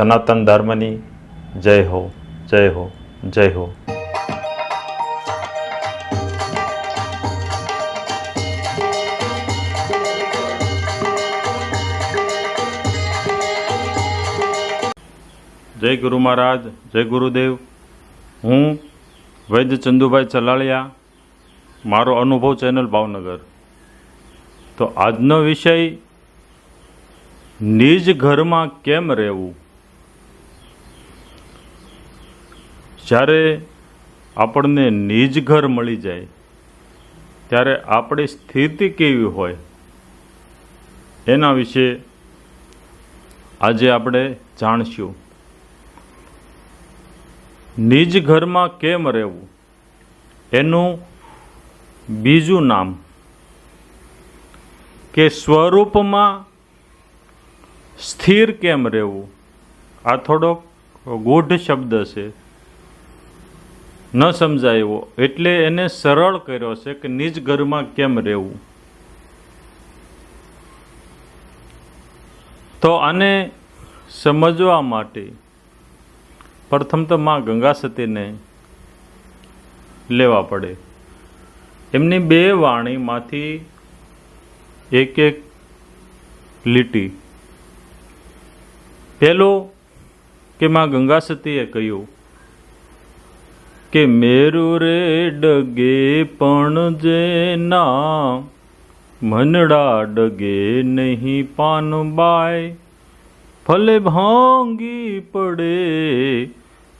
સનાતન ધર્મની જય હો જય હો જય હો. જય ગુરુ મહારાજ, જય ગુરુદેવ. હું વૈદ્ય ચંદુભાઈ ચલાળિયા, મારો અનુભવ ચેનલ ભાવનગર. તો આજનો વિષય, નિજ ઘરમાં કેમ રહેવું? જ્યારે આપણને નિજ ઘર મળી જાય, ત્યારે આપણી સ્થિતિ કેવી હોય, એના વિશે આજે આપણે જાણશું. નિજ ઘરમાં કેમ રહેવું? એનું બીજું નામ કે સ્વરૂપમાં સ્થિર કેમ રહેવું? આ થોડોક ગૂઢ શબ્દ છે. ન સમજાયો એટલે એને સરળ કર્યો છે કે નિજ ઘરમાં કેમ રહેવું. તો આને સમજવા માટે પ્રથમ તો માં ગંગા સતીને લેવા પડે. એમની બે વાણીમાંથી એક એક લીટી. પહેલો કે માં ગંગા સતીએ કહ્યું કે મેરુ રે ડગે પણ જેના મનડા ડગે નહીં પાન બાય. ફલે ભાંગી પડે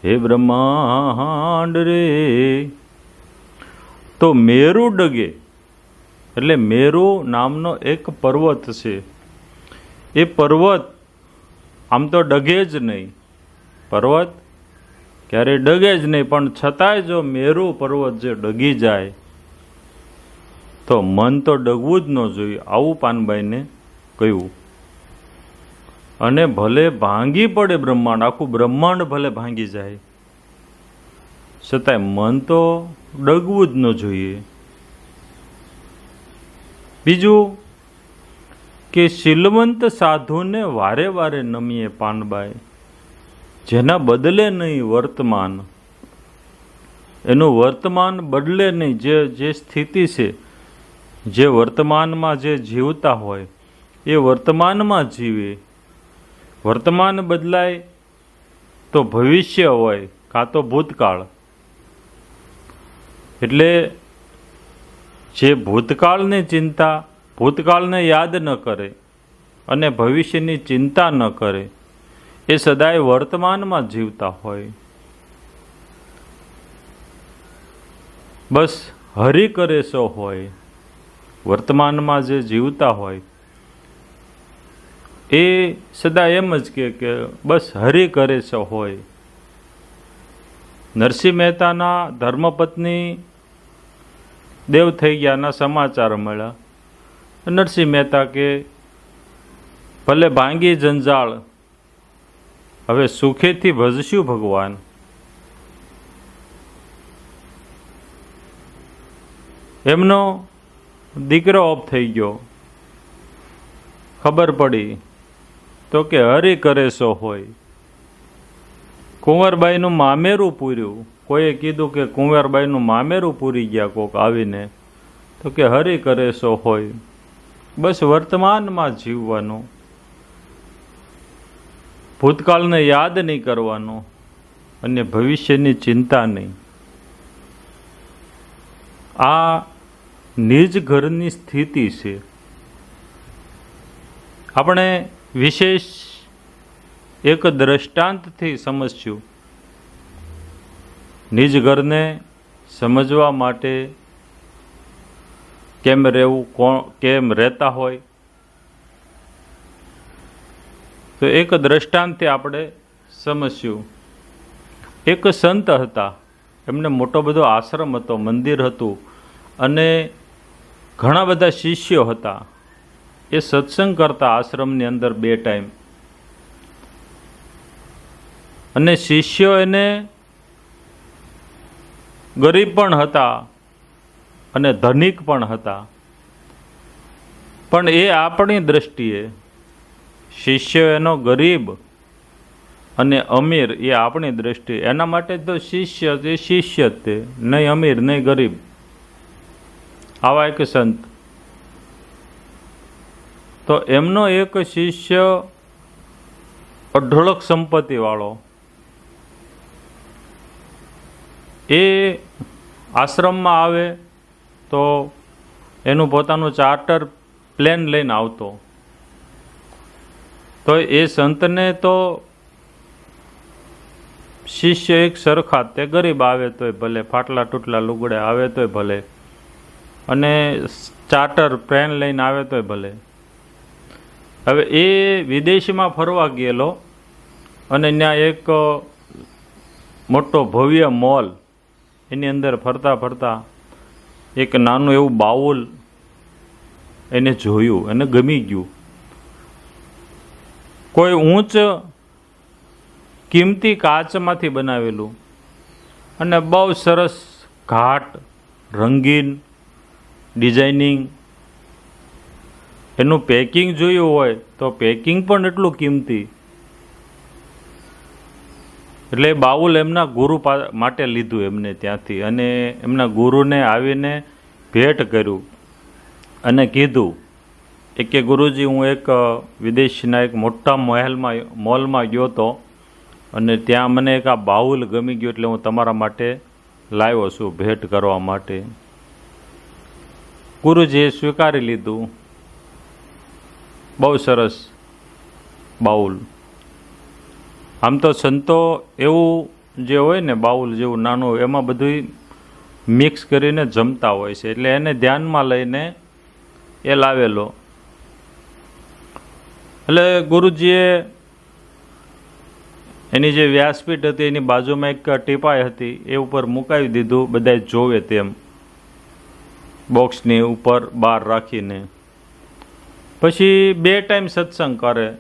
હે બ્રહ્માંડ રે. તો મેરુ ડગે, એટલે મેરુ નામનો એક પર્વત છે. એ પર્વત આમ તો ડગે જ નહીં. પર્વત ક્યારે ડગે જ નહીં, પણ છતાંય જો મેરુ પર્વત જે ડગી જાય, તો મન તો ડગવું જ ન જોઈએ, આવું પાનબાઈને કહ્યું. અને ભલે ભાંગી પડે બ્રહ્માંડ, આખું બ્રહ્માંડ ભલે ભાંગી જાય, છતાંય મન તો ડગવું જ ન જોઈએ. બીજું કે શીલવંત સાધુને વારે વારે નમીએ પાનબાઈ જેના બદલે નહીં વર્તમાન. એનું વર્તમાન બદલે નહીં. જે જે સ્થિતિ છે, જે વર્તમાનમાં જે જીવતા હોય, એ વર્તમાનમાં જીવે. વર્તમાન બદલાય તો ભવિષ્ય હોય, કાં તો ભૂતકાળ. એટલે જે ભૂતકાળની ચિંતા, ભૂતકાળને યાદ ન કરે અને ભવિષ્યની ચિંતા ન કરે એ સદાય વર્તમાનમાં જીવતા હોય. બસ હરી કરે સો હોય. વર્તમાનમાં જે જીવતા હોય, એ સદા એમ જ કે કે બસ હરી કરે સો હોય. નરસિંહ મહેતાના ધર્મપત્ની દેવ થઈ ગયાના સમાચાર મળ્યા. નરસિંહ મહેતા કે, ભલે ભાંગી જંજાળ હવે સુખેથી ભજશું ભગવાન? એમનો દીકરો ઓફ થઈ ગયો. ખબર પડી તો કે હરી કરે સો હોય. કુંવરબાઈનું મામેરું પૂર્યું. કોઈએ કીધું કે કુંવરબાઈનું મામેરું પૂરી ગયા કોક આવીને. તો કે હરી કરે સો હોય. બસ વર્તમાનમાં જીવવાનું. ભૂતકાળને યાદ નહીં કરવાનો અને ભવિષ્યની ચિંતા નહીં. આ નિજ ઘરની સ્થિતિ છે. આપણે વિશેષ એક દ્રષ્ટાંતથી સમજશું. નિજ ઘરને સમજવા માટે કેમ રહેવું, કોણ, કેમ રહેતા હોય તો એક દ્રષ્ટાંતે આપણે સમજ્યું એક સંત હતા. એમને મોટો બધો આશ્રમ હતો, મંદિર હતું. અને ઘણા બધા શિષ્યો હતા. એ સત્સંગ કરતા આશ્રમની અંદર બે ટાઈમ. અને શિષ્યો એને ગરીબ પણ હતા અને ધનિક પણ હતા. પણ એ આપણી દ્રષ્ટિએ શિષ્ય એનો ગરીબ અને અમીર એ આપણી દ્રષ્ટિ. એના માટે તો શિષ્ય તે શિષ્ય તે. નહીં અમીર, નહીં ગરીબ. આવા એક સંત. તો એમનો એક શિષ્ય અઢળક સંપત્તિવાળો. એ આશ્રમમાં આવે તો એનું પોતાનું ચાર્ટર પ્લેન લઈને આવતો. તો એ સંતને તો શિષ્ય એક સરખા તે ગરીબ આવે તોય ભલે, ફાટલા તૂટલા લુગડે આવે તોય ભલે, અને ચાર્ટર પ્લેન લઈને આવે તોય ભલે. હવે એ વિદેશમાં ફરવા ગયેલો અને ત્યાં એક મોટો ભવ્ય મોલ એની અંદર ફરતા ફરતા એક નાનું એવું બાઉલ એને જોયું, એને ગમી ગયું. કોઈ ઊંચ કિંમતી કાચમાંથી બનાવેલું અને બહુ સરસ ઘાટ, રંગીન ડિઝાઇનિંગ. એનું પેકિંગ જોયું હોય તો પેકિંગ પણ એટલું કિંમતી. એટલે બાઉલ એમના ગુરુ માટે લીધું એમને ત્યાંથી અને એમના ગુરુને આવીને ભેટ કર્યું અને કીધું એ ગુરુજી, હું એક વિદેશના એક મોટા મહેલમાં, મોલમાં ગયો હતો અને ત્યાં મને એક આ બાઉલ ગમી ગયું એટલે હું તમારા માટે લાવ્યો છું ભેટ કરવા માટે. ગુરુજીએ સ્વીકારી લીધું. બહુ સરસ બાઉલ. આમ તો સંતો એવું જે હોય ને બાઉલ જેવું નાનું, એમાં બધું મિક્સ કરીને જમતા હોય છે. એટલે એને ધ્યાનમાં લઈને એ લાવેલો. એટલે ગુરુજીએ એની જે વ્યાસપીઠ હતી, એની બાજુમાં એક ટીપાઈ હતી, એ ઉપર મુકાવી દીધું બધાય જોવે તેમ. બોક્સની ઉપર બહાર રાખીને. પછી બે ટાઈમ સત્સંગ કરે.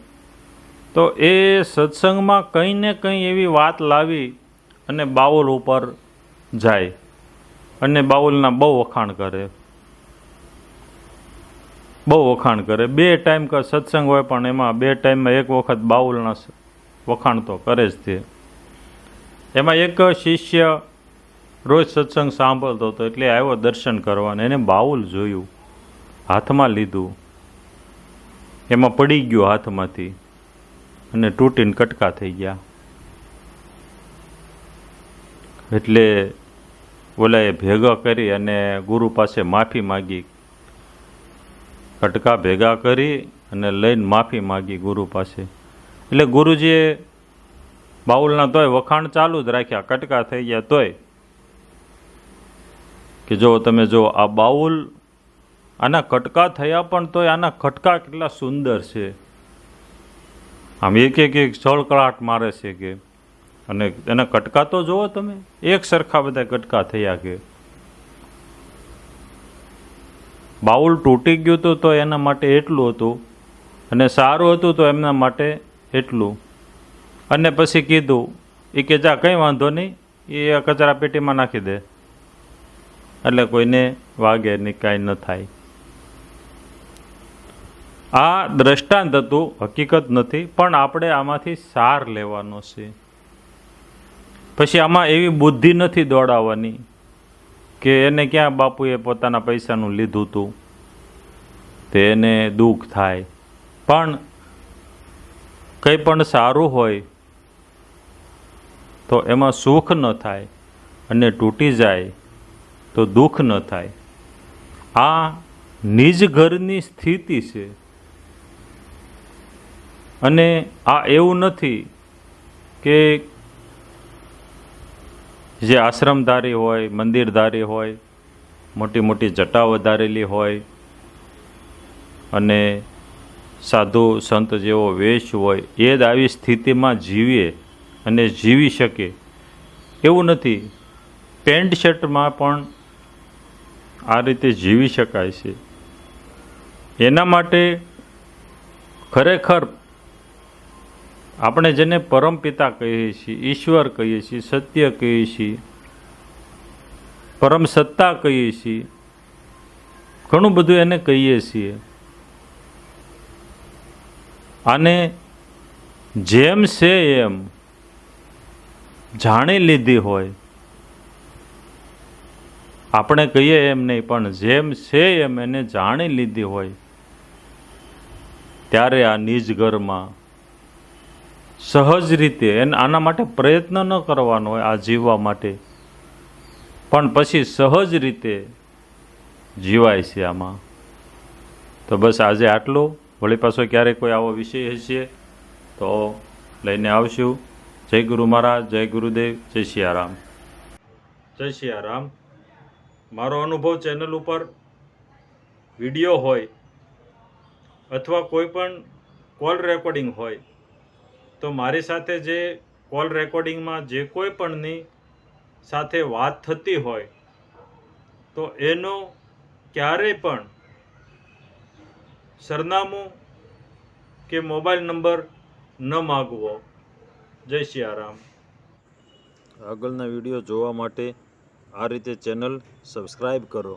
તો એ સત્સંગમાં કંઈ ને કંઈ એવી વાત લાવી અને બાઉલ ઉપર જાય અને બાઉલના બહુ વખાણ કરે. બહુ વખાણ કરે. બે ટાઈમ ક સત્સંગ હોય પણ એમાં બે ટાઈમમાં એક વખત બાઉલના વખાણ તો કરે જ તે. એમાં એક શિષ્ય રોજ સત્સંગ સાંભળતો હતો એટલે આવ્યો દર્શન કરવાને. એને બાઉલ જોયું, હાથમાં લીધું. એમાં પડી ગયું હાથમાંથી અને તૂટીને કટકા થઈ ગયા. એટલે ઓલાએ ભેગા કરી અને ગુરુ પાસે માફી માગી. કટકા ભેગા કરી અને લઈને માફી માગી ગુરુ પાસે. એટલે ગુરુજીએ બાઉલના તોય વખાણ ચાલુ જ રાખ્યા, કટકા થઈ ગયા તોય. કે જો તમે જો આ બાઉલ, આના કટકા થયા પણ તોય આના કટકા કેટલા સુંદર છે. આમ એક એક એક સળકળાટ મારે છે કે, અને એના કટકા તો જુઓ તમે, એક સરખા બધા કટકા થયા કે. બાઉલ તૂટી ગયું હતું તો એના માટે એટલું હતું અને સારું હતું તો એમના માટે એટલું. અને પછી કીધું એ કે જા, કંઈ વાંધો નહીં એ કચરા પેટીમાં નાખી દે. એટલે કોઈને વાગે નહીં, કાંઈ ન થાય. આ દ્રષ્ટાંત હતું, હકીકત નથી, પણ આપણે આમાંથી સાર લેવાનો છે. પછી આમાં એવી બુદ્ધિ નથી દોડાવવાની. કે એને ક્યાં બાપુએ પોતાના પૈસાનું લીધું હતું તે એને દુઃખ થાય. પણ કંઈ પણ સારું હોય, તો એમાં સુખ ન થાય અને તૂટી જાય, તો દુઃખ ન થાય. આ નિજ ઘરની સ્થિતિ છે. અને આ એવું નથી કે જે આશ્રમધારી હોય, મંદિરધારી હોય મોટી મોટી જટા વધારેલી હોય, અને સાધુ સંત જેવો વેશ હોય, એ જ આવી સ્થિતિમાં જીવીએ અને જીવી શકે એવું નથી. પેન્ટ શર્ટમાં પણ આ રીતે જીવી શકાય છે. એના માટે ખરેખર આપણે જેને પરમપિતા કહીએ છીએ, ઈશ્વર કહીએ છીએ, સત્ય કહીએ છીએ, પરમ સત્તા કહીએ છીએ, ઘણું બધું એને કહીએ છીએ. આને જેમ છે એમ જાણી લીધી હોય, આપણે કહીએ એમ નહીં, પણ જેમ છે એમ એને જાણી લીધી હોય, ત્યારે આ નિજ ઘરમાં સહજ રીતે એને આના માટે પ્રયત્ન ન કરવાનો હોય આ જીવવા માટે. પણ પછી સહજ રીતે જીવાય છે આમાં. તો બસ આજે આટલું. વળી પાછો ક્યારેક કોઈ આવો વિષય હશે તો લઈને આવશું. જય ગુરુ મહારાજ, જય ગુરુદેવ, જય સિયારામ જય સિયારામ મારો અનુભવ ચેનલ ઉપર વીડિયો હોય અથવા કોઈ પણ કોલ રેકોર્ડિંગ હોય તો મારી સાથે જે કોલ રેકોર્ડિંગમાં જે કોઈ પણની સાથે વાત થતી હોય, તો એનો ક્યારેય પણ સરનામું કે મોબાઈલ નંબર ન માગવો. જય સિયારામ આગળના વીડિયો જોવા માટે આ રીતે ચેનલ સબસ્ક્રાઈબ કરો.